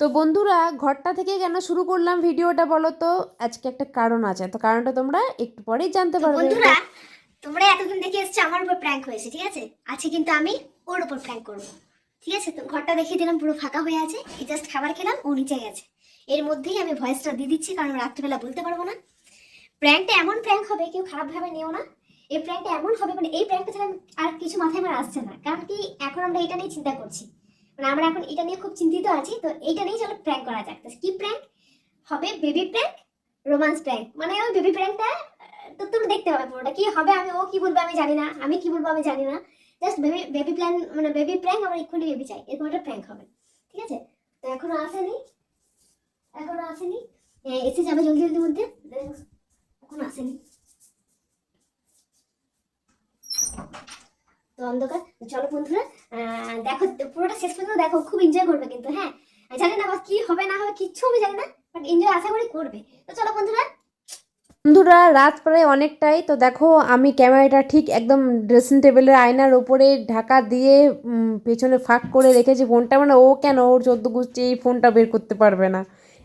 তো বন্ধুরা ঘরটা থেকে কেন শুরু করলাম ভিডিওটা বলো তো? আজকে একটা কারণ আছে তো কারণটা তোমরা একটু পরেই জানতে পারবে। বন্ধুরা তোমরা এতদিন দেখে এসছো আমার উপর প্র্যাঙ্ক হয়েছে ঠিক আছে? আজকে কিন্তু আমি ওর উপর প্র্যাঙ্ক করব ঠিক আছে? তো ঘরটা দেখিয়ে দিলাম পুরো ফাঁকা হয়ে আছে এই জাস্ট খাবার খেলাম ও নিচে গেছে। এর মধ্যেই আমি ভয়েসটা দিয়ে দিচ্ছি কারণ রাত্রিবেলা বলতে পারব না। প্র্যাঙ্কটা এমন প্র্যাঙ্ক হবে কেউ খারাপভাবে নিও না। এই প্র্যাঙ্কটা এমন হবে মানে এই প্র্যাঙ্কটা ছাড়া আর কিছু মাথায় আমার আসছে না। কারণ কি এখন আমরা এটা নিয়ে চিন্তা করছি। মানে আমরা এখন এটা নিয়ে খুব চিন্তিত আছি, তো এইটা নিয়ে চলো প্র্যাঙ্ক করা যাক। তো কি প্র্যাঙ্ক হবে বেবি প্র্যাঙ্ক রোমান্স প্র্যাঙ্ক মানে ওই বেবি প্র্যাঙ্কটা তো তুমি দেখতে পাবে পুরোটা। কি হবে, আমি, ও কি বলব আমি জানি না, আমি কি বলব আমি জানি না। জাস্ট বেবি বেবি প্ল্যান মানে বেবি প্র্যাঙ্ক আমার এক্ষুনি বেবি চাই, এরকম একটা প্র্যাঙ্ক হবে। ঠিক আছে? তো এখনও আসেনি। এখনও আসেনি। এসে যাবে জলদি জলদি মধ্যে। এখনও আসেনি। তো অন্ধকার। চলো বন্ধুরা দেখো, পুরোটা শেষ পর্যন্ত দেখো, খুব এনজয় করবে কিন্তু হ্যাঁ? জানি না কি হবে, না হবে, কিচ্ছু আমি জানি না বাট এনজয় আশা করি করবে। তো চলো বন্ধুরা। বন্ধুরা, রাত প্রায় অনেকটাই, তো দেখো, আমি ক্যামেরাটা ঠিক একদম ড্রেসিং টেবিলের আয়নার ওপরে ঢাকা দিয়ে পেছনে ফাঁক করে রেখেছি ফোনটা মানে ও কেন ওর চোদ্দ গুষ্টি এই ফোনটা বের করতে পারবে না,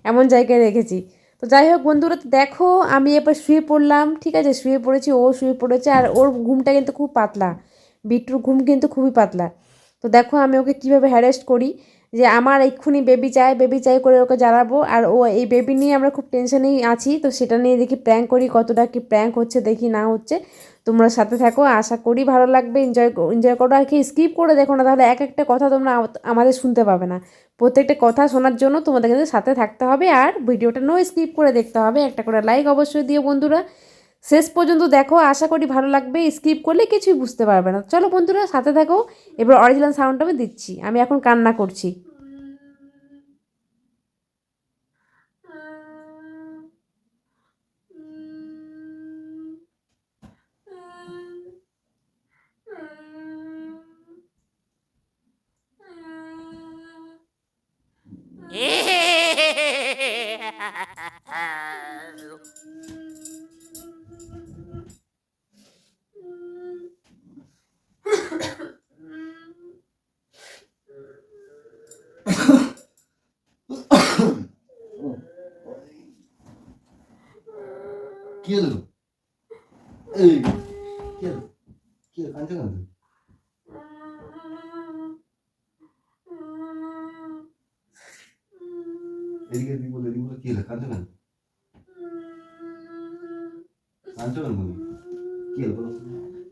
এমন জায়গায় রেখেছি। তো যাই হোক বন্ধুরা দেখো, আমি এবার শুয়ে পড়লাম, ঠিক আছে? শুয়ে পড়েছি, ও শুয়ে পড়েছে, আর ওর ঘুমটা কিন্তু খুব পাতলা। বিট্টুর ঘুম কিন্তু খুবই পাতলা। তো দেখো আমি ওকে কীভাবে হ্যারেস্ট করি যে আমার এক্ষুনি বেবি চাই বেবি চাই করে ওকে জ্বালাবো আর ও এই বেবি নিয়ে আমরা খুব টেনশনেই আছি, তো সেটা নিয়ে দেখি প্র্যাঙ্ক করি, কতটা কি প্র্যাঙ্ক হচ্ছে দেখি না হচ্ছে। তোমরা সাথে থাকো, আশা করি ভালো লাগবে। এনজয় এনজয় করো আর কি স্কিপ করে দেখো না তাহলে এক একটা কথা তোমরা আমাদের শুনতে পাবে না। প্রত্যেকটা কথা শোনার জন্য তোমাদের কিন্তু সাথে থাকতে হবে আর ভিডিওটা নো স্কিপ করে দেখতে হবে। একটা করে লাইক অবশ্যই দিও বন্ধুরা। শেষ পর্যন্ত দেখো, আশা করি ভালো লাগবে স্কিপ করলে কিছুই বুঝতে পারবে না। চলো বন্ধুরা, সাথে থাকো। এবার অরিজিনাল সাউন্ডটা আমি দিচ্ছি। আমি এখন কান্না করছি। কি হলো এই কি হলো কি হলো কাঁদছো কেন তুমি? এদিকে এদিকে বলো এদিকে বলো কি হলো কাঁদছো কেন কাঁদছো কেন বলো কি হলো বলো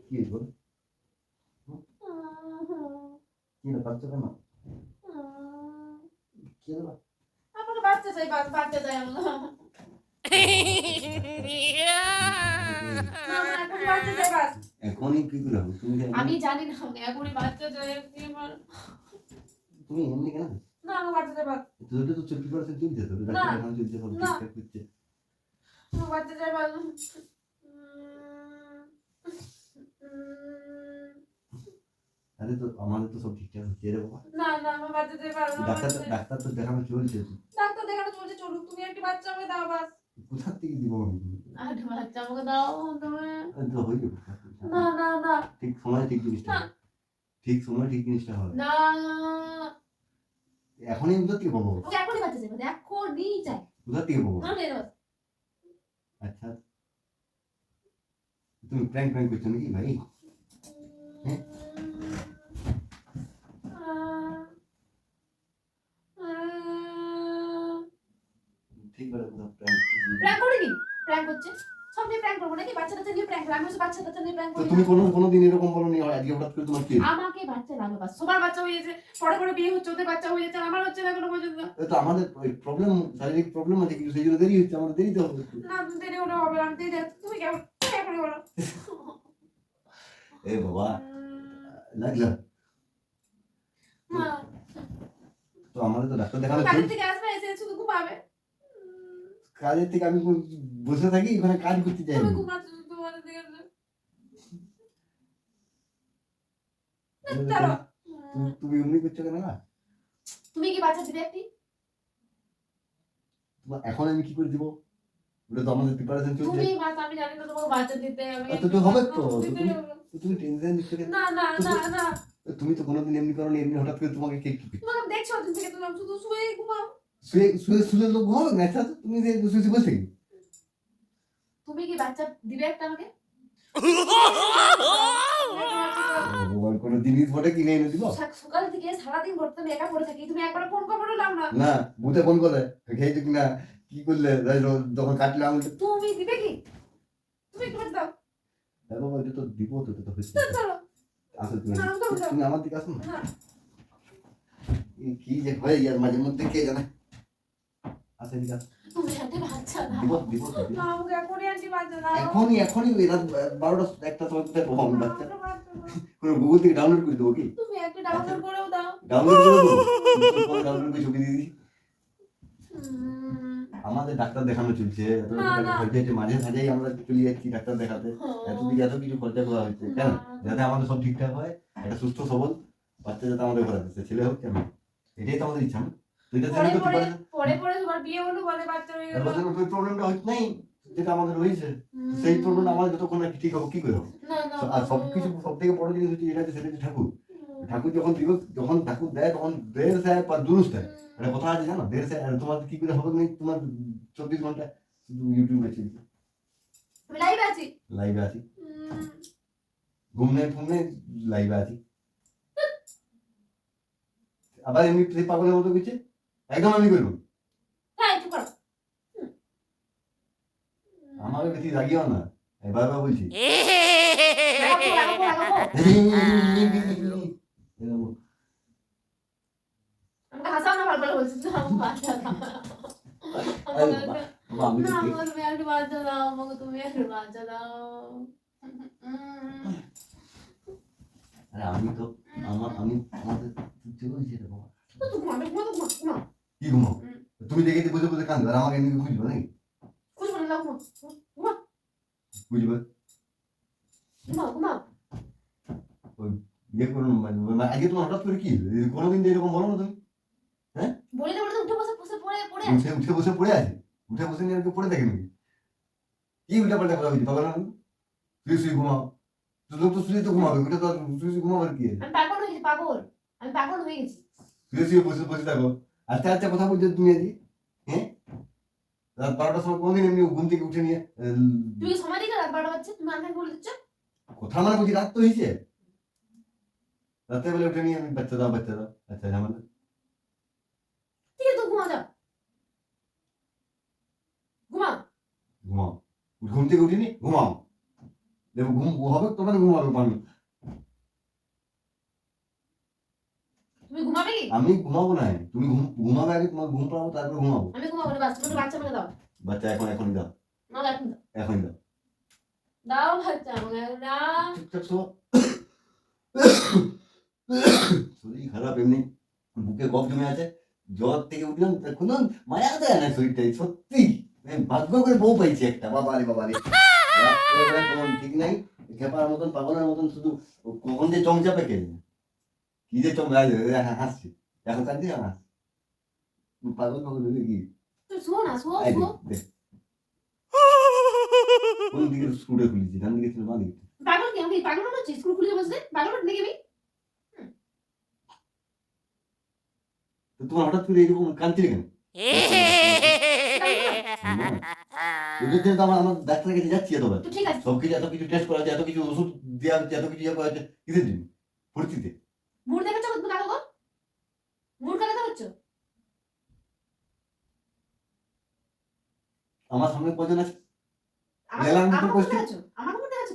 কি হলো বলো কি হলো কাঁদছো কেন কি হলো আমাকে বাচ্চা চাই বাচ্চা চাই আমার এখনই কি করে হবে তুমি আমি জানি না এখনই বাচ্চা চাই তুমি এমনি কেন? না আমার বাচ্চা চাই তোদের তো না। এখন ঠিকঠাক আমার বাচ্চা চাই আরে তো আমাদের তো সব ঠিকঠাক হচ্ছে রে বাবা না না আমার বাচ্চা ডাক্তার ডাক্তার তো দেখানো চলছে। ডাক্তার দেখানো চলছে চলুক তুমি একটি বাচ্চা আমাকে দাও বাস। কোথার থেকে দিব আর বাচ্চা আমাকে দাও তুমি যাবে না না না। ঠিক সময় ঠিক জিনিসটা ঠিক সময় ঠিক জিনিসটা হবে। না এখনই কোথা থেকে পাবো এখনই বাচ্চা বাস এখনই চাই কোথা থেকে পাবো আচ্ছা। তুমি প্র্যাঙ্ক প্র্যাঙ্ক করছ নাকি ভাই? হ্যাঁ? ঠিক বলে কোথাও প্র্যাঙ্ক প্র্যাঙ্ক করে কি প্র্যাঙ্ক হচ্ছে সব নিয়ে প্র্যাঙ্ক করব নাকি বাচ্চা টাচ্চা নিয়ে প্র্যাঙ্ক আমি তো তুমি। কোনো কোনো দিন এরকম বলো নি আজকে হঠাৎ করে তোমার কি আমাকে বাচ্চা লাগবে সবার বাচ্চা হয়ে যাচ্ছে পরে পরে বিয়ে হচ্ছে ওদের বাচ্চা হয়ে যাচ্ছে আমার হচ্ছে না কোনো পর্যন্ত। তো আমাদের ওই প্রবলেম শারীরিক প্রবলেম আছে কিন্তু সেই জন্য দেরি হচ্ছে আমাদের দেরিতে হবে একটু। না দেরি হলে হবে না দেরি তুমি কেমন এ বাবা লাগল। তো আমাদের তো ডাক্তার দেখানো কাজের থেকে আসবে এসে শুধু ঘুমাবে। কাজের থেকে আমি বসে থাকি ওখানে কাজ করতে চাই তুমি ঘুমাচ্ছ তোমার দিকে চলো তুমি এমনি করছ কেন না? তুমি কি বাচ্চা দিবে একটি? তোমার এখন আমি কি করে দিব? ওটা তো আমাদের প্রিপারেশন চলছে। তুমি আমি জানি না তোমার বাচ্চা দিতে আমি আচ্ছা, তো হবে তো, তো তুমি- হবে। তো তুমি টেনশন নিচ্ছ কেন? না না না না। তুমি তো কোনোদিন এমনি করো এমনি হঠাৎ করে তোমাকে কে কি তোমাকে দেখছ দিন থেকে তুমি শুধু শুয়ে ঘুমাও। শুয়ে শুয়ে শুলে লোক ঘুমাবে না আচ্ছা তুমি যে শুয়ে শুয়ে বসে। তুমি কি বাচ্চা দিবে একটা আমাকে? ভগবান কোনো জিনিস বটে কিনে এনে দিব। সকাল থেকে সারাদিন ঘর তুমি একা পড়ে থাকি। তুমি একবার ফোন করে না ফোন করে। কি করলে? যখন কাটলে আমি তুমি দিবে কি? তুমি একটু দাও। দেখো বলতে তো দিব তো তো হচ্ছে চলো আসো তুমি। আমার দিকে আসো না। না এই কি যে হয় ইয়ার মাঝে মধ্যে কে জানে? আমাকে এখনই এখনই রাত বারোটা একটা সময় কোথায় পাবো। কোনো গুগল থেকে ডাউনলোড করে দেবো কি? ডাউনলোড ডাউনলোড করে দেবো? ডাউনলোড করে ছবি আমাদের ডাক্তার দেখানো চলছে। এত টাকা খরচা হচ্ছে মাঝে সাঝেই আমরা চলে যাচ্ছি ডাক্তার দেখাতে। এত দিকে এত কিছু খরচা করা হচ্ছে কেন? যাতে আমাদের সব ঠিকঠাক হয় একটা সুস্থ সবল বাচ্চা যাতে আমাদের ঘরে ছেলে হোক কেন? এটাই তো আমাদের ইচ্ছা না। তুই তো পরে পরে তোমার বিয়ে হলো বলে বাচ্চা হয়ে গেল। ওই প্রবলেমটা হচ্ছে নাই যেটা আমাদের হয়েছে। সেই প্রবলেমটা আমাদের যতক্ষণ না ঠিক হবে কি করে আর সব কিছু সব থেকে বড় জিনিস হচ্ছে এটা সেটা হচ্ছে ঠাকুর। ঠাকুর যখন দিব যখন ঠাকুর দেয় তখন দের সাহেব আর দুরুস দেয়। একটা কথা আছে জানো? দের সাহেব তোমার কি করে হবে না তোমার চব্বিশ ঘণ্টা শুধু ইউটিউবে আমি লাইভে আছি। লাইভে আছি। উম, ঘুম নেই লাইভে আছি। আবার এমনি পাগলের মতো কিছু একদম আমি করব হ্যাঁ একটু করো আমাকে বেশি রাগিও না। এবার বলছি। না না আমি তো আমার আমি আমাদের। কি ঘুমাও? তুমি দেখে বসে বসে কান্দো আর আমাকে এমনি খুঁজবো নাকি? ঘুমা, ঘুমা, বুঝবে। ইয়ে করুন মানে আজকে তোমার হঠাৎ করে কি কোনোদিন এরকম বলো না তুমি বলিতে বলিতে উঠে বসে বসে পড়ে পড়ে। উঠে উঠে বসে পড়ে আছে। উঠে বসে নিয়ে পড়ে থাকে নাকি কি উল্টা পাল্টা কথা বলছি পাগল না শুয়ে শুয়ে ঘুমাও। তো তো শুয়ে তো ঘুমাবে ওটা তো শুয়ে শুয়ে ঘুমাবার কি আমি পাগল হয়ে গেছি পাগল। আমি পাগল হয়ে গেছি। শুয়ে শুয়ে বসে বসে থাকো। আচ্ছা আচ্ছা কথা বলছো তুমি আজকে হ্যাঁ? রাত বারোটার সময় কোনদিন এমনি ঘুম থেকে উঠে নিয়ে তুই সময় দিকে রাত বারোটা বাজছে তুমি দিচ্ছ? কথা মানে বলছি রাত তো হয়েছে। রাতে বেলা উঠে নিয়ে আমি বাচ্চা দাও বাচ্চা দাও আচ্ছা ঝামেলা ঠিক আছে তো ঘুমা যাও। ঘুমা ঘুমাও। ঘুম থেকে উঠিনি ঘুমাও। দেখো ঘুম হবে তোমার ঘুমাবে পারবে তুমি ঘুমাবে? কি আমি ঘুমাবো না। তুমি ঘুমাবে আগে তোমার ঘুম পাবো তারপরে ঘুমাবো। আমি ঘুমাবো না বাচ্চা তুমি বাচ্চা আমাকে দাও। বাচ্চা এখন এখন দাও। না এখন দাও। এখন দাও। দাও বাচ্চা দাও চুপচাপ শো শরীর খারাপ এমনি। বুকে গপ জমে আছে। জ্বর থেকে উঠলাম কোনো মায়া দেয় না শরীরটাই সত্যি। ভাগ্য করে বউ পাইছি একটা বাবা রে বাবা রে। ঠিক নাই খেপার মতন পাগলের মতন শুধু কখন যে চমচাপে জানে? কি যে চমকা হাসছে এখন কাঁদছি আর হাসছে পাগল পাগল হলে কি তুই শো না শো আই শো দেখ দেখ কোন দিকে স্কুলে খুলেছি ডান দিকে ছিল বাঁ দিকে ছিল? পাগল কি আমি পাগল মনে হচ্ছে স্কুল খুলে বসে পাগল নাকি আমি তো তোমার হঠাৎ করে এরকম কাঁদছিলে কেন তো আমার আমার ডাক্তারের কাছে যাচ্ছি এতবার তো ঠিক আছে সব কিছু এত কিছু টেস্ট করা হচ্ছে এত কিছু ওষুধ দেওয়া হচ্ছে এত কিছু ইয়ে করা হচ্ছে কিসের জন্য ভর্তিতে মুড দেখাচ্ছ কাকা গো? মুড কাকা দেখাচ্ছ আমার সামনে কজন আছে?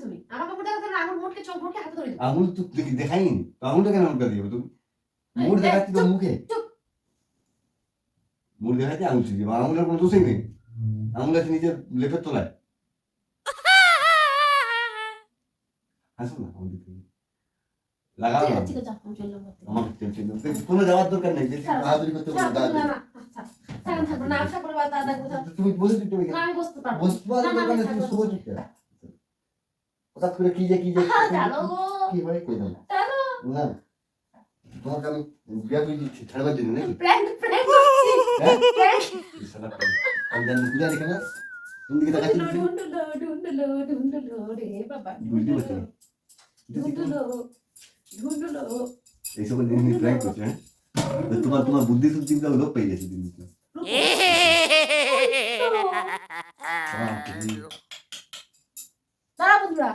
তুমি? আমার মুড দেখাচ্ছ না আমার মুডকে চোখ মুডকে হাতে ধরে দিও। আঙুল তো দেখাইনি। তো আঙুলটা কেন উল্টা দিয়ে তুমি? মুড দেখাচ্ছি তো মুখে। মুড দেখাচ্ছি আঙুল ছিঁড়ি আঙুলের কোনো দোষই নেই। আঙুল আছে নিজের লেপের তলায়। হাসো না আমার দিকে। লাগাও ঠিক না আছে ঠিক আছে আমি চললাম ঘর থেকে। আমার টেনশন নেই কোনো যাওয়ার দরকার নেই বেশি ছাড়ো, বাহাদুরি করতে ছাড়ো, পারো না, না, আচ্ছা, থাকো, থাকো, না, থাকো, বা দাদা কোথাও। তুমি বসে দিতে হবে না, আমি বসতে পারব না। বসতে পারো না, না, দরকার নেই আমি তুমি থাকব। শুভ চুপচাপ হঠাৎ করে কি যে কি যে আহা, জানো গো, কি হয় কই দাও জানো, না তোমাকে আমি বিয়া করে দিচ্ছি ছাড়বার জন্য নাকি prank, prank করছি, হ্যাঁ prank। এই শালা prank। আমি জানি পূজা দেখে না তুমি দিকে দেখাচ্ছি ঢুন্ডুলো, ঢুন্ডুলো, ঢুন্ডুলো রে বাবা, বুঝতে পারছি ঢুন্ডুলো, ঢুন্ডুলো, জিনিস প্র্যাঙ্ক করছে হ্যাঁ? তোমার তোমার বুদ্ধি লোক পেয়ে গেছে। দাঁড়া বন্ধুরা।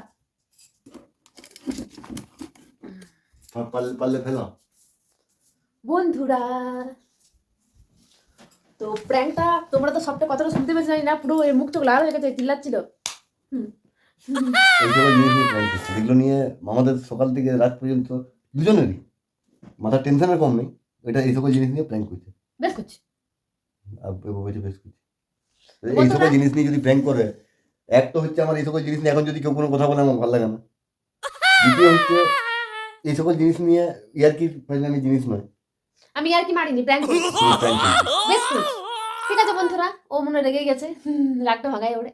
পারলে পারলে ফেলো। বন্ধুরা তো প্র্যাঙ্কটা তোমরা তো সবটা কথাটা শুনতে জানি না পুরো মুখ চোখ লাল হয়ে গেছে চিল্লাচ্ছিল। হুম। এই জিনিস নিয়ে প্ল্যান করছে এগুলো নিয়ে আমাদের সকাল থেকে রাত পর্যন্ত দুজনেরই। মাথার টেনশনের কম নেই। এটা এই সকল জিনিস নিয়ে প্ল্যান করছে। বেশ করছি। বলছে বেশ করছে। এই সকল জিনিস নিয়ে যদি প্র্যাঙ্ক করে এক তো হচ্ছে আমার এই সকল জিনিস নিয়ে এখন যদি কেউ কোনো কথা বলে আমার ভালো লাগে না। দ্বিতীয় হচ্ছে এই সকল জিনিস নিয়ে ইয়ার কি ফাইনালি জিনিস নয়। আমি আর কি মারিনি প্র্যাঙ্ক। বেশ ঠিক আছে বন্ধুরা ও মনে রেগে গেছে। রাগটা ভাগায় ওরে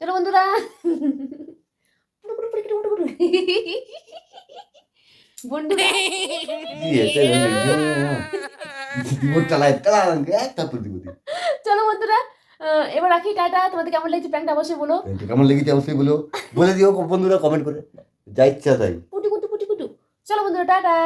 চলো বন্ধুরা। চলো বন্ধুরা এবার রাখি টাটা। তোমাদের কেমন লাগছে প্র্যাঙ্কটা অবশ্যই বলো কেমন লেগেছে অবশ্যই বলো। বলে দিও বন্ধুরা কমেন্ট করে। যা ইচ্ছা তাই। পুটু কুটু পুটু কুটু চলো বন্ধুরা টাটা।